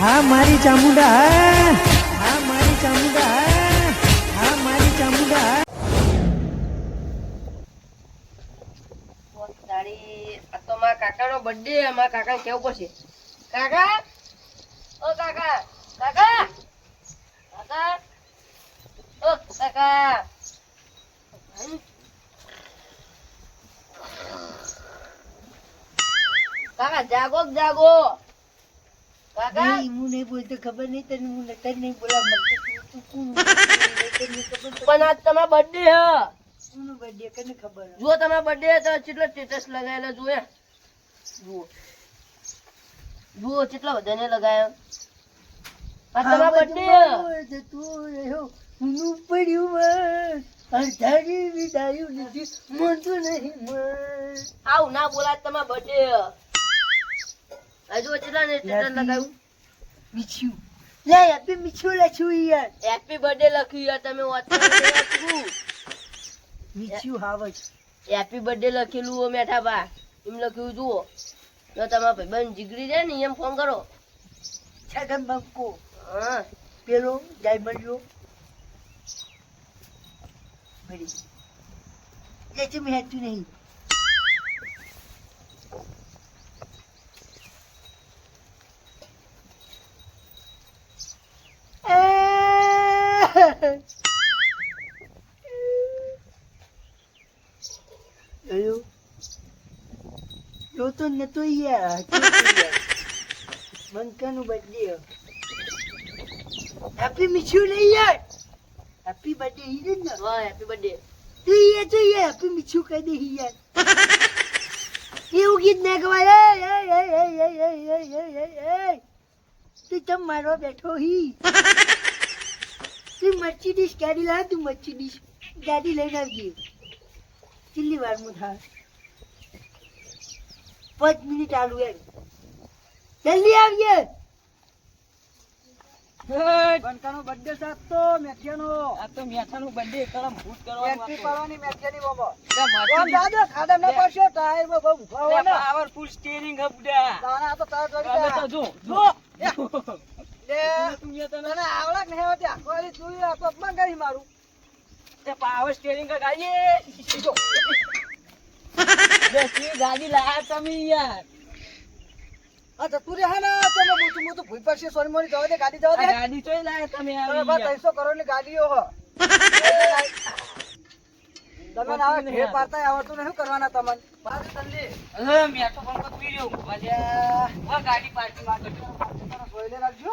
હા, મારી ચામુંડા, હા, મારી ચામુંડા, હા, મારી ચામુંડા. તો મારા કાકાનો બર્થડે મારા કાકા? ઓ કાકા કાકા? કાકા? ઓ કાકા? કાકા, જાગો જાગો. કાકા? હું નહીં બોલતો ખબર નહીં તને હું તને નહીં બોલા મને તું તું કોણ? ખબર પણ આજ તમારો બર્થડે હે. કોનો બર્થડે કને ખબર જો તમારો બર્થડે તો કેટલો સ્ટેટસ લગાવેલો જુએ જુઓ. જુઓ કેટલા બધાને લગાવ્યો આ તમારો બર્થડે તું રહ્યો. હું પડ્યું મન અધારી વિદાયું નથી મળતું નહીં આવું ના બોલા તમારો બર્થડે હજુ કેટલા ને સ્ટેટસ લગાવ્યું. મીઠું લે હેપી મીઠું લખ્યું યાર હેપી બર્થડે લખ્યું યાર તમે વાંચો મીઠું હાવજ હેપી બર્થડે લખેલું હો મેઠા બા એમ લખ્યું જુઓ. તો તમારા ભાઈબંધ જીગરી જાય ને એમ ફોન કરો. છગન બંકો. હા. પેલો જાય લો ભરી. લે તું મેં હેતું નહીં. Ayo. જો તો નતો યાર બંકાનું બર્થડે હેપી મીઠું નહીં યાર હેપી બર્થડે હિરન ને હા હેપી બર્થડે તું યાર તું યાર હેપી મીઠું કહી દે યાર એવું ગીત ના ગવાય એ એ એ એ એ એ એ એ એ એ તું ચમ તું મચ્છી ડીશ ગાડી લાવ તું મચ્છી ડીશ ગાડી લઈને આવજે? કેટલી વારમાં થાય? પાંચ મિનિટ આલું એમ. જલ્દી આવજે. બંકાનો બર્થડે સાથ તો મેથિયાનો. આ તો મેથાનો બર્થડે કરમ ભૂત કરવાનો મેથિ પાડવાની મેથિયાની બોમ્બ ઓમ દાદા ખાડા ન પડશો ટાયરમાં બહુ ભવાના પાવરફુલ સ્ટીરિંગ હબડા દાના તો ટાયર જોડી તો જો જો. તે તને આવડે ગાડી જો બેસી ગાડી તમે યાર. આ ને ગાડીઓ ના ઘેર પારતા આવડતું ને શું કરવાના તમને? પાછું તલ્લી હવે મેં તો પણ પકવી રહ્યો ગાડી પાર્ટી માં કરજો રાખજો.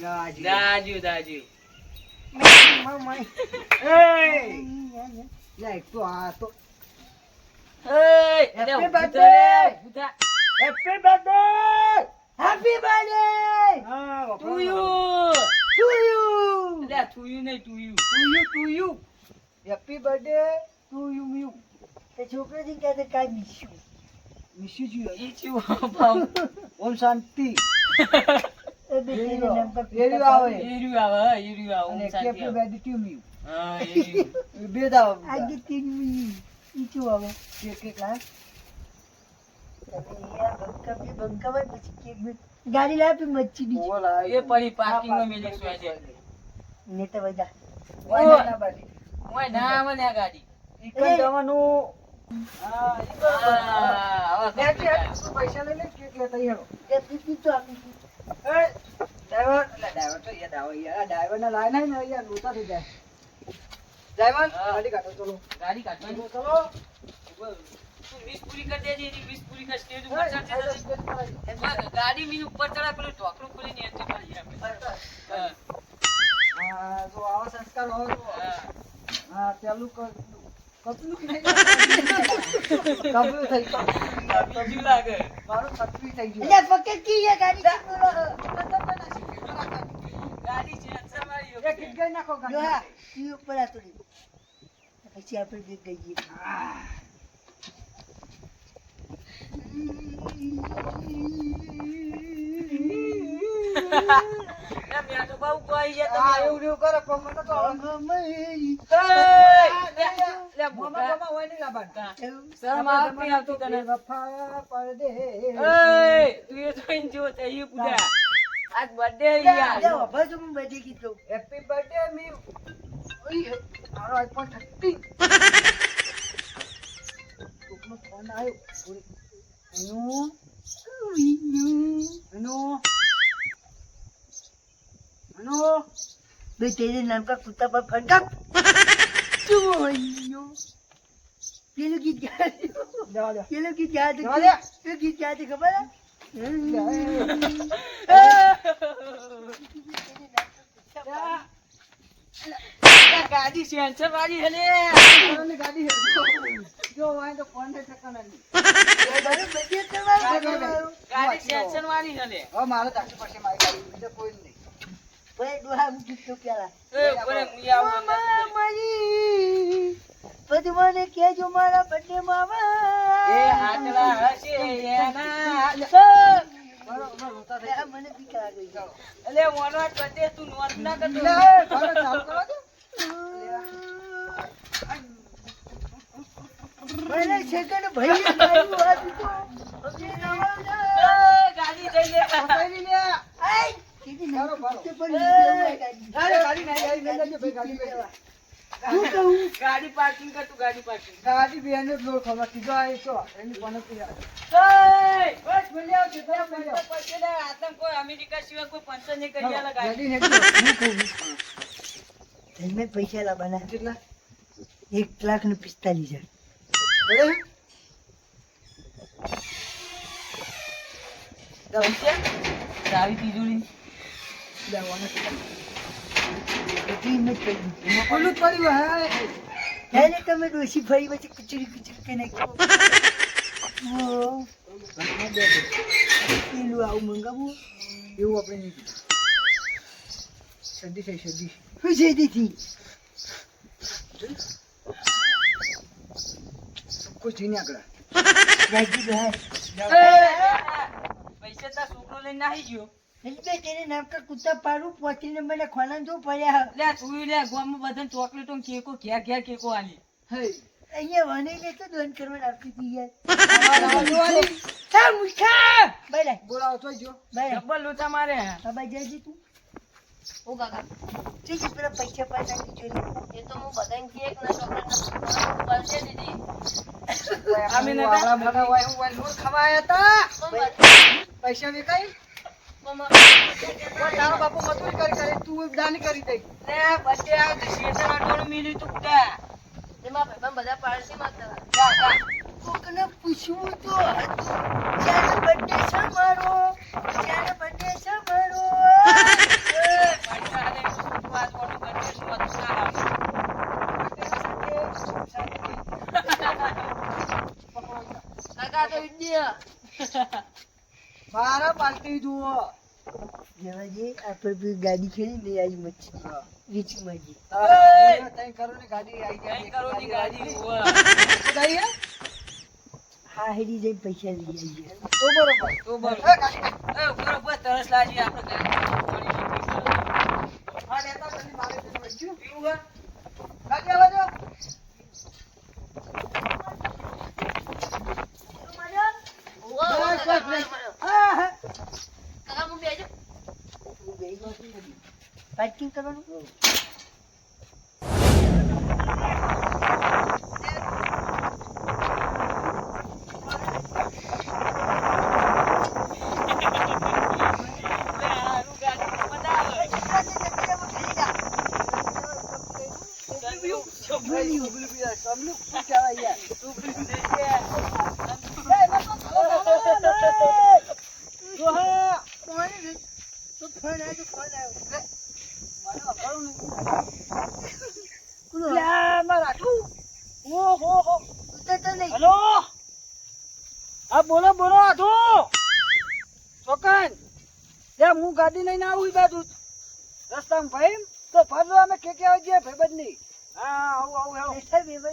દાજુ. દાજુ એક તો આ તો. Happy birthday happy birthday happy birthday to you to you લે ટુ યુ નહીં to you to you to you happy birthday to ઓમ શાંતિ. ગાડી લાવી મચ્છી બીજી. એ પડી પાર્કિંગમાં મેલી આજે? ને ગાડી. જવાનું? લઈ લે કેક લેતા ઈ હેડો. તે પીપી તો આપી એ, ડ્રાઈવર ડ્રાઈવર તો યાર આવો યાર આ ડ્રાઈવરને લાય થઈ જાય ડ્રાઈવર હા. ગાડી કાઢો ચલો ગાડી વીસ પૂરી કરી દેજે એની વીસ પૂરી કરી સ્ટેજ ઉપર. હા, ગાડી મીન ઉપર ચડાય પેલું ઢોકળું ખોલી ને એન્ટ્રી મારી આપણે. જો આવા સંસ્કાર હોય તો હા. પેલું કપલું થઈ ગયું. બીજું લાગે મારું પતરી થઈ ગયું એટલે ફક્ત કી છે ગાડી છે બોલો ગાડી છે અચ્છા પછી આપણે ગઈ હા. બર્થડે. Happy birthday, ઓય, મારો iPhone 30. કોકનો ફોન આવ્યો. એનું. भाई तेरे नाम का कुत्ता पर फटका चुमोइयो ये लोग गीत गा रहे हो જવા દે. ये लोग गीत गा रहे जवा दे। ये गीत गा रहे खबर है ઘરની ગાડી છે. જો હોય તો ફોન થઈ શકવાના નહીં. હવે મારે તાકી પાસે મારી ગાડી બીજે કોઈ નહીં Foi કેજો મારા બંને મામા એ હાથલા હશે એના મને બીક લાગે તું નોંધ ના કરતો ચાલુ ભાઈ ગાડી પાર્કિંગ કર ગાડી પાર્કિંગ ગાડી ત્રીજો આ તો આવજો. અમેરિકા સિવાય કોઈ પંચર નહીં કરી પૈસા લાવવાના કેટલા? એક લાખ ને પિસ્તાલીસ હજાર ભલે? ચાવી તિજોરી જ પડ્યું, હા. હે ને તમે ડોશી ફરી પછી કચડી કચડી કે નાખ્યો ઓ, પેલું આવું મંગાવું એવું આપણે નહીં. શરદી થઈ, શરદી. શું છે દીધી કોઈ જઈને આગળ. પૈસા તાર છોકરો લઈને નાહી ગયો એટલે તેને નામ કા પાડું પોતી નંબર ખોના જો પડ્યા લે તું લે ગામમાં બધાને ચોકલેટો કેકો ઘેર ઘેર કેકો આલી હે. અહીંયા વને ને તો દોન કરવા આવતી હતી યાર આવા આવા જોવાની. હા મુઠા બાય બોલાવો તો જો. બાય ડબલ લોચા મારે બાબા જયજી તું ઓ કાકા ઠીક છે પેલા પૈસા પાછા જોઈ એ તો હું બધાને કેક ના ચોકલેટ ના પડશે દીદી અમે નતા? વાળા મોટા હોય, હું હોય, લોટ ખવાયા તા. પૈસા વેકાઈ? તારો બાપુ મજૂરી કરી કરી, તું દાન કરી દઈ. લે બર્થડે આવતો શેતર આટોનું મિલી તું કુટા એમાં ભાઈબંધ બધા પાડશે માતા જા જા. કોકને પૂછવું તો જ્યારે birthday છે મારો જ્યારે birthday છે મારો. કાકા તો ઇન્ડિયા મારા પાર્ટી જુઓ જેવાજી આપણે ગાડી ખેડી લઈ આવી મચ્છી હા. મજી જી કરો ને ગાડી આવી જાય. કરો કરોડની ગાડી હોવે. હે? હા હેડી જઈ પૈસા લઈ આવીએ તો બરોબર. તો બરોબર. એ બરોબર તરસ લાગી આપણે હા, લેતા તને મારે હે? ગાડી આવવા દો. બસ, બસ, બસ. હા હા કાકા હું બેજો પાર્કિંગ કરવાનું હારું ગાડી બનાવે. ભાઈ, ઊભી ઊભી રાખ. સમલું શું કહેવાય યાર? જોહા. ફોન આવ્યો ફોન આવ્યો મારે વગાડું નહીં. કોનો? લે, મારે રાખું. ઓહો, હો. ઉતરતો નહીં હેલો? હા બોલો બોલો આધુ છોકન હું ગાડી લઈને આવું બાજુ. રસ્તામાં ભાઈ તો ફરલો અમે કે કે આવી જઈએ ભાઈબંધની હા આવું આવું હેલો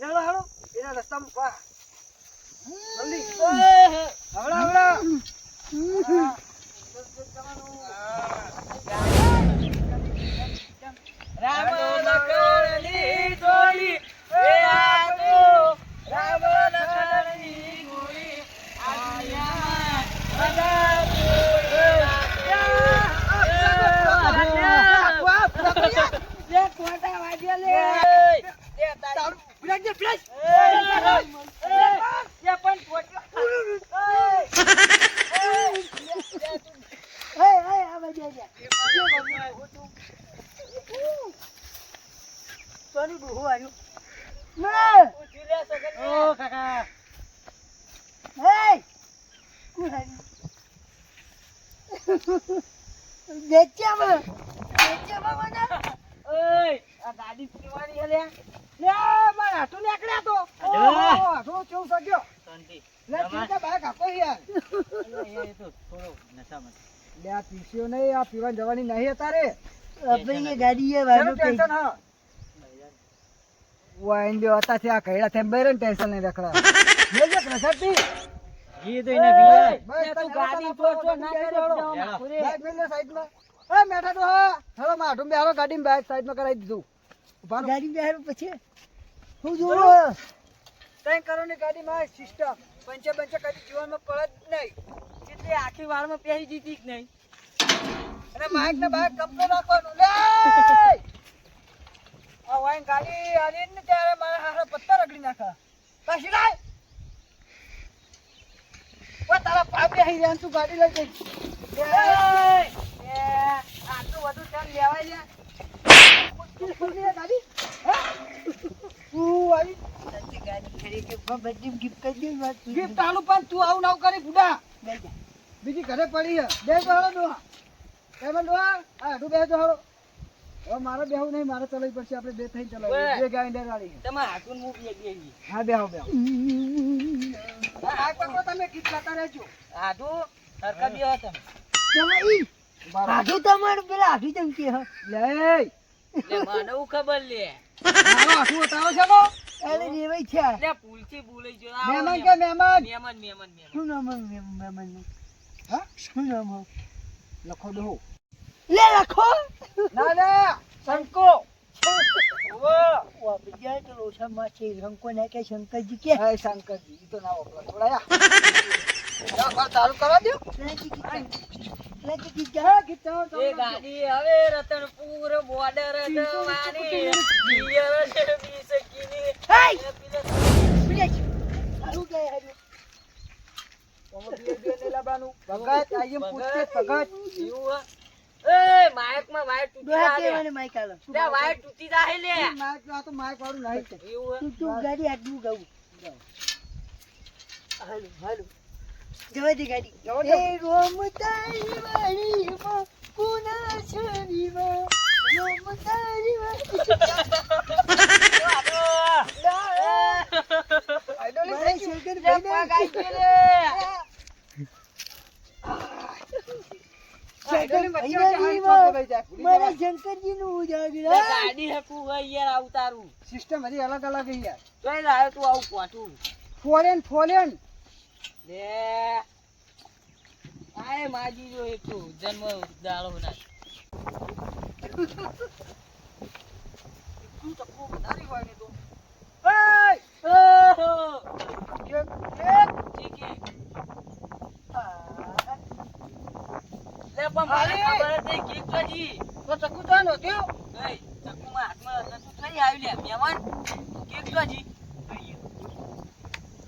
હેલો હેલો. એના રસ્તામાં પા જલ્દી. હવડા હવડા. સોની બહુ આવ્યું ના! ઓ કાકા. હે! કોણ આવ્યું બેચ્યામાં બેચ્યામાં મને? ગાડી પીવાની હલે લે માર હાથું નીકળ્યા તો. હાથું કેવું સગ્યો લે યાર લે આ પીસીઓ નહીં આ પીવાની જવાની નહીં અતારે ભાઈ ગાડી એ શેનું ટેન્શન હા. દો હતા આ કઈડા થેમ બેરે ટેન્શન નહીં રખડા લે જે પ્રસાદથી બસ તું ગાડી તો તો. ના કરે બાઈક મેલ સાઈડમાં. એ મેઠા તો હા. માઠું બે હાલો ગાડીમાં બાઈક સાઈડમાં કરાવી દીધું. ઊભા ગાડી બેહારું પછી. હું જોવો ત્રણ ગાડી ગાડીમાં સિસ્ટમ પંચે પંચે કદી જીવનમાં પડે જ નહીં. કેટલી આખી વાળમાં પહેરી જીતી કે નહીં? અને બાઈક ને બાઈક કપડો રાખવાનું વાઈન ગાડી આલી ને ત્યારે મારા હારા પત્તા રગડી નાખા પાછી લાય ઓ તારા પાપ બે હઈ તું ગાડી લઈ જઈ આટલું બધું ચાલ લેવાય લે? ગાડી તું આવી ગાડી? ખરીદી બધી ગિફ્ટ કરી દે ગિફ્ટ આલું પણ તું આવું ના કરી બુડા. બેજા બીજી ઘરે પડી છે. બે તો હાલો ડોહા એમાં ડોહા. આ હેઠું બે તો હાલો હવે મારે બેહવું નહીં મારે ચલાવી પડશે. આપણે બે થઈ ચલાવી બે ગાડી વાળી તમે હાકુન હાથું બે બેસી હા બેહો બેહો. આ પકડો તમે ગીત લાતા રહેજો. હાથું સરખા બેહો તમે. તમારી ઈ આધુ તમાર પેલા આધુ ચમ કે હ. લે લે મને હું ખબર લે. મારો આધુ ઉતારો છે કો અરે રેવાય છે. લે ભૂલથી ભૂલાઈ ગયો. મહેમાન કે મહેમાન? મહેમાન મહેમાન મહેમાન. શું નામ હે મહેમાનનું હા? શું નામ લખો દો. લે રાખો ના ના સંકો બીજા તો લોસામાં છે રંકો ને કે શંકરજી કે? હે શંકરજી તો ના વપરા થોડાયા ચાલુ કરવા દો ગાડી હવે રતનપુર બોર્ડર ભગત આયમ પૂછતે ભગત એવું હે? માં વાયર તૂટી જાય આલો. લે વાયર તૂટી જાય લે. માઇક આ તો માયક વાળું નહીં છે. તું તું ગાડી આટલું ગાવું. હાલો હાલો. જવા દે ગાડી. દે. એ રોમ તારી વાડીમાં કુના છરીમાં. રોમ તારી વાળી આઈ. આઈડોલી મચ્છી વચ્ચે હાથ શંકર દબાઈ જાય. ભૂલી મારા શંકરજી નું લે ગાડી હકું હોય યાર આવું સિસ્ટમ હજી અલગ અલગ છે યાર. જોઈ લાયો તું આવું પાછું ફોરેન ફોરેન. લે. આય માજી જો એક તો જન્મ દાડો ના તું તો ખૂબ વધારી હોય ને તો. ઓહો એક એક. ચીકી પણ મારે ખબર તો ચકુ તો નહોતું ગઈ ચકુમાં હાથમાં નતું થઈ આવ્યું લે મહેમાન. કેક કજી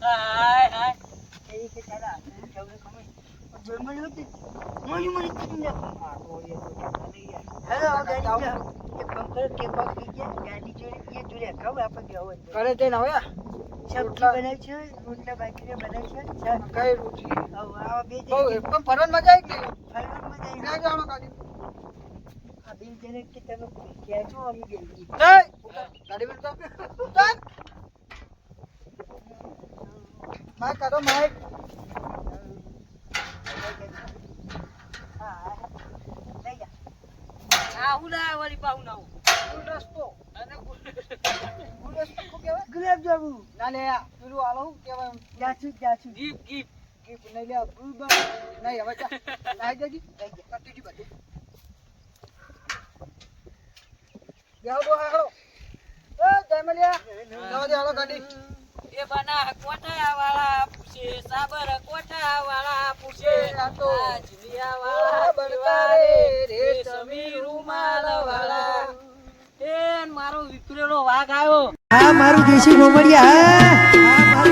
હાય હાય. એ કે તારા હાથમાં જવડે ખમે જમણ હોતી મને મને કીધું ને હેલો ગાડી એક કામ કરો કે બાપ કી ગયા? ગાડી જોડે એ જોડે ખાવ આપણે કે હવે. ઘરે જઈને હવે? રોટલા. બનાવી છે? રોટલા બાકીને બનાવી છે. કઈ રોટલી? આવા બે પણ ફરવાની મજા આવી ગઈ. ફરવામાં ક્યાં જવાનું ગાડી અભિન જેને કેવાય ગુલાબ જાંબુ ના લે પેલું આલો કેવાય જાચું જાચું ગીફ ગીફ સાબર કોઠા પૂછે આ તો વાળા બળકા રે રેશમી રૂમાલ વાળા મારો વિકરેલો વાઘ આવ્યો. હા મારું દેશી ગોમડિયા